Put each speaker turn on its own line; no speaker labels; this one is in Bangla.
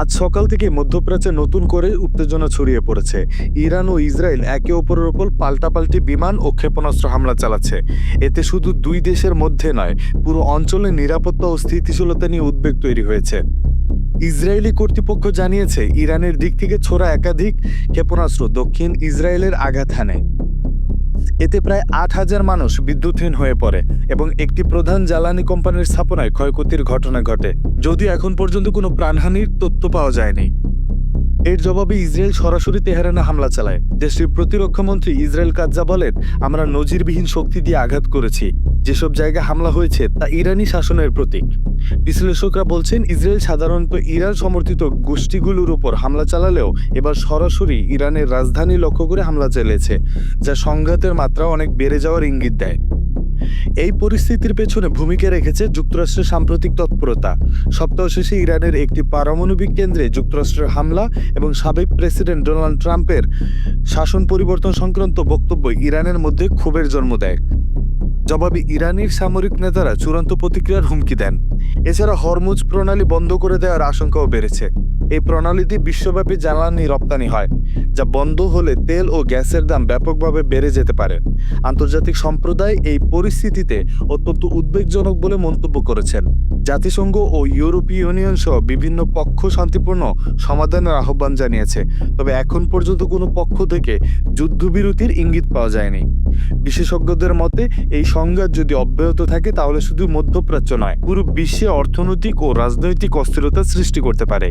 আজ সকাল থেকে মধ্যপ্রাচ্যে নতুন করে উত্তেজনা ছড়িয়ে পড়েছে। ইরান ও ইসরায়েল একে অপরের ওপর পাল্টাপাল্টি বিমান ও ক্ষেপণাস্ত্র হামলা চালাচ্ছে। এতে শুধু দুই দেশের মধ্যে নয়, পুরো অঞ্চলের নিরাপত্তা ও স্থিতিশীলতা নিয়ে উদ্বেগ তৈরি হয়েছে। ইসরায়েলি কর্তৃপক্ষ জানিয়েছে, ইরানের দিক থেকে ছোড়া একাধিক ক্ষেপণাস্ত্র দক্ষিণ ইসরায়েলের আঘাত হানে। এতে প্রায় আট হাজার মানুষ বিদ্যুৎহীন হয়ে পড়ে এবং একটি প্রধান জ্বালানি কোম্পানির স্থাপনায় ক্ষয়ক্ষতির ঘটনা ঘটে। যদিও এখন পর্যন্ত কোনো প্রাণহানির তথ্য পাওয়া যায়নি। এর জবাবে ইসরায়েল সরাসরি তেহরানে হামলা চালায়। দেশটির প্রতিরক্ষামন্ত্রী ইসরায়েল কাজ্জা বলেন, আমরা নজিরবিহীন শক্তি দিয়ে আঘাত করেছি। যেসব জায়গায় হামলা হয়েছে, তা ইরানি শাসনের প্রতীক। বিশ্লেষকরা বলছেন, ইসরায়েল সাধারণত ইরান সমর্থিত গোষ্ঠীগুলোর উপর হামলা চালালেও এবার সরাসরি ইরানের রাজধানী লক্ষ্য করে হামলা চালিয়েছে, যা সংঘাতের মাত্রা অনেক বেড়ে যাওয়ার ইঙ্গিত দেয়। এই পরিস্থিতির পেছনে ভূমিকা রেখেছে যুক্তরাষ্ট্রের সাম্প্রতিক তৎপরতা। সপ্তাহ শেষে ইরানের একটি পারমাণবিক কেন্দ্রে যুক্তরাষ্ট্রের হামলা এবং সাবেক প্রেসিডেন্ট ডোনাল্ড ট্রাম্পের শাসন পরিবর্তন সংক্রান্ত বক্তব্য ইরানের মধ্যে ক্ষোভের জন্ম দেয়। জবাবে ইরানের সামরিক নেতারা চূড়ান্ত প্রতিক্রিয়ার হুমকি দেন। এছাড়া হরমুজ প্রণালী বন্ধ করে দেওয়ার আশঙ্কাও বেড়েছে। এই প্রণালীতে বিশ্বব্যাপী জ্বালানি রপ্তানি হয়, যা বন্ধ হলে তেল ও গ্যাসের দাম ব্যাপকভাবে বেড়ে যেতে পারে। আন্তর্জাতিক সম্প্রদায় এই পরিস্থিতিতে অত্যন্ত উদ্বেগজনক বলে মন্তব্য করেছেন। জাতিসংঘ ও ইউরোপীয় ইউনিয়ন সহ বিভিন্ন পক্ষ শান্তিপূর্ণ সমাধানের আহ্বান জানিয়েছে, তবে এখন পর্যন্ত কোনো পক্ষ থেকে যুদ্ধবিরতির ইঙ্গিত পাওয়া যায়নি। বিশেষজ্ঞদের মতে, এই সংঘাত যদি অব্যাহত থাকে, তাহলে শুধু মধ্যপ্রাচ্য নয়, পুরো বিশ্বে অর্থনৈতিক ও রাজনৈতিক অস্থিরতা সৃষ্টি করতে পারে।